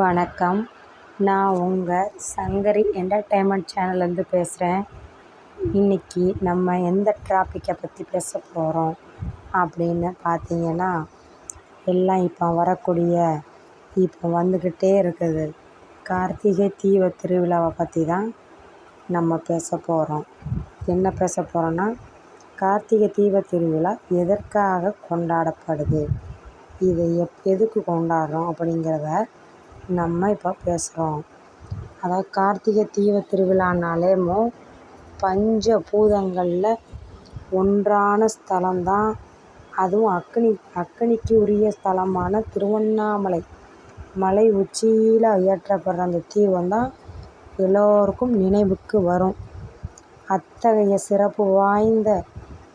வணக்கம். நான் உங்கள் சங்கரி என்டர்டெயின்மெண்ட் சேனல்லேருந்து பேசுகிறேன் இன்றைக்கி நம்ம எந்த டாப்பிக்கை பற்றி பேச போகிறோம் அப்படின்னு பார்த்தீங்கன்னா எல்லாம் இப்போ வரக்கூடிய இப்போ வந்துக்கிட்டே இருக்குது. கார்த்திகை தீவ திருவிழாவை பற்றி தான் நம்ம பேச போகிறோம் என்ன பேச போகிறோன்னா கார்த்திகை தீப திருவிழா எதற்காக கொண்டாடப்படுது? இதை எப் எதுக்கு கொண்டாடுறோம் அப்படிங்கிறத நம்ம இப்போ பேசுகிறோம் அதாவது கார்த்திகை தீப திருவிழானாலேமோ பஞ்ச பூதங்களில் ஒன்றான ஸ்தலம் தான் அதுவும் அக்னி அக்னிக்கு உரிய ஸ்தலமான திருவண்ணாமலை. மலை உச்சியில் இயற்றப்படுற அந்த தீபம் தான் எல்லோருக்கும் நினைவுக்கு வரும். அத்தகைய சிறப்பு வாய்ந்த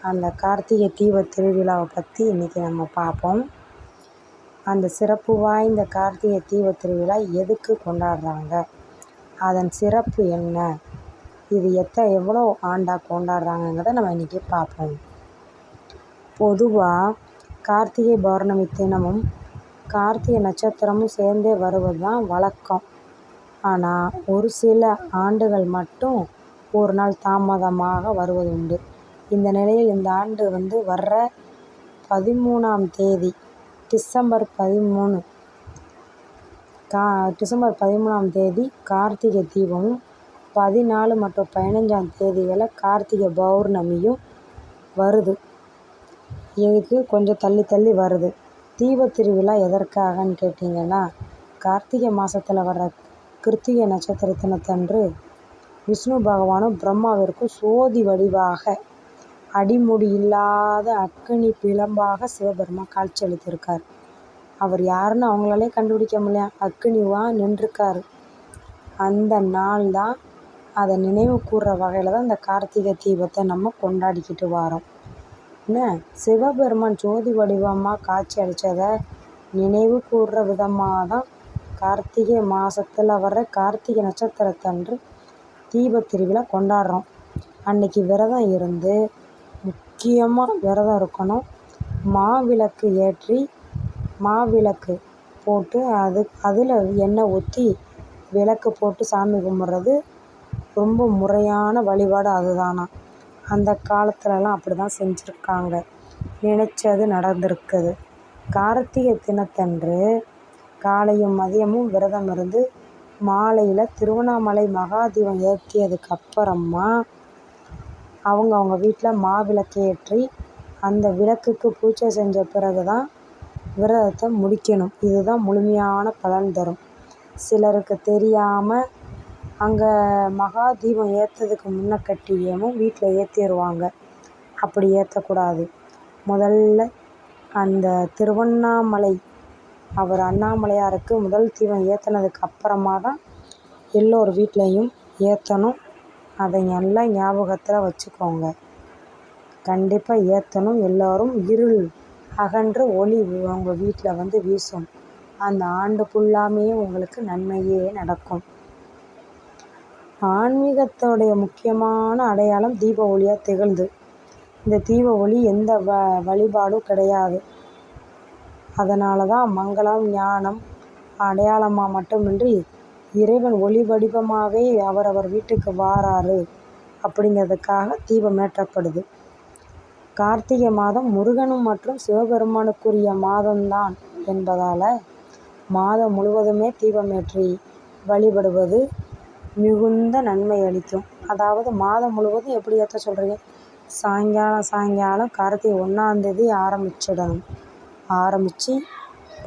அந்த கார்த்திகை தீப திருவிழாவை பற்றி இன்றைக்கி நம்ம பார்ப்போம். அந்த சிறப்பு வாய்ந்த கார்த்திகை தீபத் திருவிழா எதுக்கு கொண்டாடுறாங்க? அதன் சிறப்பு என்ன? இது எத்த எவ்வளோ ஆண்டாக கொண்டாடுறாங்கங்கிறத நம்ம இன்றைக்கி பார்ப்போம். பொதுவாக கார்த்திகை பௌர்ணமி தினமும் கார்த்திகை நட்சத்திரமும் சேர்ந்தே வருவது தான் வழக்கம். ஆனால் ஒரு சில ஆண்டுகள் மட்டும் ஒரு நாள் தாமதமாக வருவது உண்டு இந்த நிலையில் இந்த ஆண்டு வந்து வர்ற பதிமூணாம் தேதி டிசம்பர் பதிமூணு. கா டிசம்பர் பதிமூணாம் தேதி கார்த்திகை தீபமும் பதினாலு மற்றும் பதினஞ்சாம் தேதிகளில் கார்த்திகை பௌர்ணமியும் வருது. இதுக்கு கொஞ்சம் தள்ளி தள்ளி வருது. தீப திருவிழா எதற்காகன்னு கேட்டிங்கன்னா கார்த்திகை மாதத்தில் வர்ற கிருத்திகை நட்சத்திர தினத்தன்று விஷ்ணு பகவானும் பிரம்மாவிற்கும் சோதி வடிவாக அடிமுடி இல்லாத அக்கினி பிழம்பாக சிவபெருமான் காட்சியளித்திருக்கார் அவர் யாருன்னு அவங்களாலே கண்டுபிடிக்க முடியல. அக்கினிவாக நின்றுருக்காரு. அந்த நாள் தான் அதை நினைவு கூறுற வகையில் தான் இந்த கார்த்திகை தீபத்தை நம்ம கொண்டாடிக்கிட்டு வரோம். என்ன? சிவபெருமான் ஜோதி வடிவமாக காட்சி அளித்ததை நினைவு கூர்ற விதமாக தான் கார்த்திகை மாதத்தில் வர்ற கார்த்திகை நட்சத்திரத்தன்று தீப திருவிழா கொண்டாடுறோம். அன்னைக்கு விரதம் இருந்து முக்கியமாக விரதம் இருக்கணும். மாவிளக்கு ஏற்றி மாவிளக்கு போட்டு அது அதில் எண்ணெய் ஊற்றி விளக்கு போட்டு சாமி கும்பிட்றது ரொம்ப முறையான வழிபாடு அதுதானாம் அந்த காலத்துலலாம் அப்படி தான் செஞ்சுருக்காங்க. நினச்சது நடந்திருக்குது. கார்த்திகை தினத்தன்று காலையும் மதியமும் விரதம் இருந்து மாலையில் திருவண்ணாமலை மகாதீபம் ஏற்றியதுக்கு அப்புறமா அவங்க அவங்க வீட்டில் மாவிளக்கு ஏற்றி அந்த விளக்குக்கு பூஜை செஞ்ச பிறகு தான் விரதத்தை முடிக்கணும். இதுதான் முழுமையான பலன் தரும். சிலருக்கு தெரியாமல் அங்கே மகா தீபம் ஏற்றுறதுக்கு கட்டியமும் வீட்டில் ஏற்றிடுவாங்க அப்படி ஏற்றக்கூடாது முதல்ல அந்த திருவண்ணாமலை அவர் அண்ணாமலையாருக்கு முதல் தீபம் ஏற்றுனதுக்கு அப்புறமா தான் எல்லோர் வீட்லேயும் ஏற்றணும் அதை நல்லா ஞாபகத்தில் வச்சுக்கோங்க. கண்டிப்பாக ஏற்றணும் எல்லோரும் இருள் அகன்று ஒளி உங்கள் வீட்டில் வந்து வீசும். அந்த ஆண்டு ஃபுல்லாமே உங்களுக்கு நன்மையே நடக்கும். ஆன்மீகத்தோடைய முக்கியமான அடையாளம் தீப ஒளியாக திகழ்ந்து. இந்த தீப ஒளி எந்த வ வழிபாடும் கிடையாது. அதனால தான் மங்களம் ஞானம் அடையாளமாக மட்டுமின்றி இறைவன் ஒளி வடிவமாகவே அவரவர் வீட்டுக்கு வாராரு அப்படிங்கிறதுக்காக தீபம் ஏற்றப்படுது. கார்த்திகை மாதம் முருகனும் மற்றும் சிவபெருமானுக்குரிய மாதம்தான் என்பதால் மாதம் முழுவதுமே தீபமேற்றி வழிபடுவது மிகுந்த நன்மை அளிக்கும். அதாவது மாதம் முழுவதும் எப்படி ஏற்ற சொல்கிறீங்க சாயங்காலம் சாயங்காலம் கார்த்திகை ஒன்றாந்தேதி ஆரம்பிச்சிடணும். ஆரம்பித்து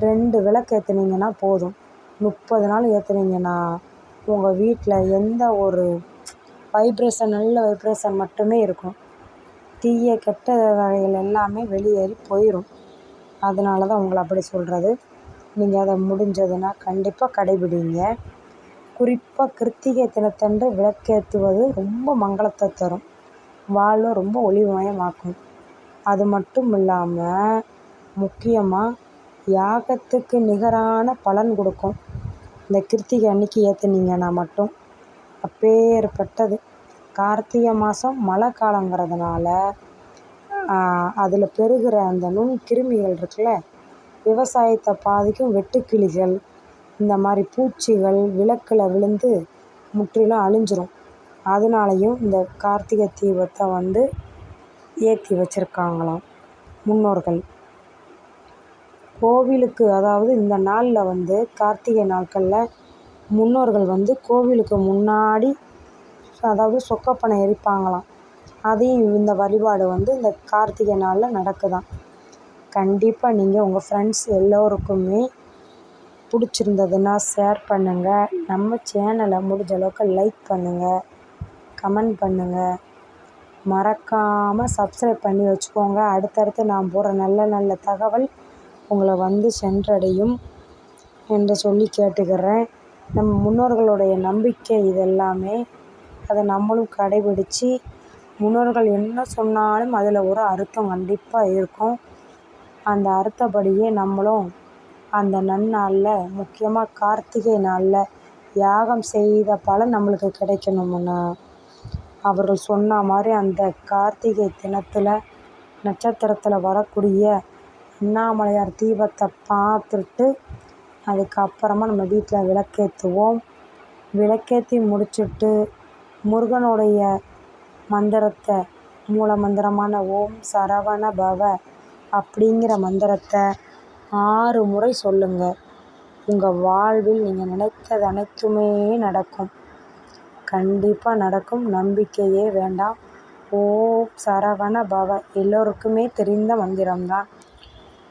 ரெண்டு விளக்கு ஏற்றுனீங்கன்னா போதும். முப்பது நாள் ஏற்றுனீங்கன்னா உங்கள் வீட்டில் எந்த ஒரு வைப்ரேஷன் நல்ல வைப்ரேஷன் மட்டுமே இருக்கும். தீய கெட்ட வகைகள் எல்லாமே வெளியேறி போயிடும் அதனால தான் உங்களை அப்படி சொல்கிறது நீங்கள் அதை முடிஞ்சதுன்னா கண்டிப்பாக கடைபிடிங்க. குறிப்பாக கிருத்திகை தினத்தன்று விளக்கேற்றுவது ரொம்ப மங்களத்தை தரும். வாழ்வை ரொம்ப ஒளிமயமாக்கும். அது மட்டும் இல்லாமல் முக்கியமாக யாகத்துக்கு நிகரான பலன் கொடுக்கும். இந்த கிருத்திகை அன்னைக்கு ஏற்றுனீங்கன்னா மட்டும் அப்பேற்பட்டது கார்த்திகை மாதம் மழை காலங்கிறதுனால அதில் பெருகிற அந்த நுண் கிருமிகள் இருக்குல்ல விவசாயத்தை பாதிக்கும் வெட்டுக்கிளிகள் இந்த மாதிரி பூச்சிகள் விளக்கில் விழுந்து முற்றிலும் அழிஞ்சிரும். அதனாலையும் இந்த கார்த்திகை தீபத்தை வந்து ஏற்றி வச்சுருக்காங்களாம் முன்னோர்கள். கோவிலுக்கு அதாவது இந்த நாளில் வந்து கார்த்திகை நாட்களில் முன்னோர்கள் வந்து கோவிலுக்கு முன்னாடி அதாவது சொக்கப்பனை எரிப்பாங்களாம். அதையும் இந்த வழிபாடு வந்து இந்த கார்த்திகை நாளில் நடக்குதாம். கண்டிப்பாக நீங்கள் உங்கள் ஃப்ரெண்ட்ஸ் எல்லோருக்குமே பிடிச்சிருந்ததுன்னா ஷேர் பண்ணுங்கள் நம்ம சேனலை முடிஞ்ச அளவுக்கு லைக் பண்ணுங்கள் கமெண்ட் பண்ணுங்கள் மறக்காமல் சப்ஸ்கிரைப் பண்ணி வச்சுக்கோங்க. அடுத்தடுத்து நான் போகிற நல்ல நல்ல தகவல் உங்களை வந்து சென்றடையும் என்று சொல்லி கேட்டுக்கிறேன். நம் முன்னோர்களுடைய நம்பிக்கை இதெல்லாமே அதை நம்மளும் கடைபிடித்து முன்னோர்கள் என்ன சொன்னாலும் அதில் ஒரு அர்த்தம் கண்டிப்பாக இருக்கும். அந்த அர்த்தப்படியே நம்மளும் அந்த நன்னாளில் முக்கியமாக கார்த்திகை நாளில் யாகம் செய்த பலன் நம்மளுக்கு கிடைக்கணுமுன்னா அவர்கள் சொன்ன மாதிரி அந்த கார்த்திகை தினத்தில் நட்சத்திரத்தில் வரக்கூடிய அண்ணாமலையார் தீபத்தை பார்த்துட்டு அதுக்கப்புறமா நம்ம வீட்டில் விளக்கேற்றுவோம். விளக்கேற்றி முடிச்சுட்டு முருகனுடைய மந்திரத்தை மூல மந்திரமான ஓம் சரவண பவ அப்படிங்கிற மந்திரத்தை ஆறு முறை சொல்லுங்கள் உங்கள் வாழ்வில் நீங்கள் நினைத்தது அனைத்துமே நடக்கும். கண்டிப்பாக நடக்கும். நம்பிக்கையே வேண்டாம். ஓம் சரவண பவ எல்லோருக்குமே தெரிந்த மந்திரம்தான்.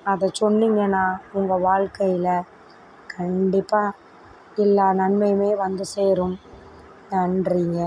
அதை சொன்னீங்கன்னா உங்கள் வாழ்க்கையில் கண்டிப்பாக எல்லா நன்மையுமே வந்து சேரும். நன்றிங்க.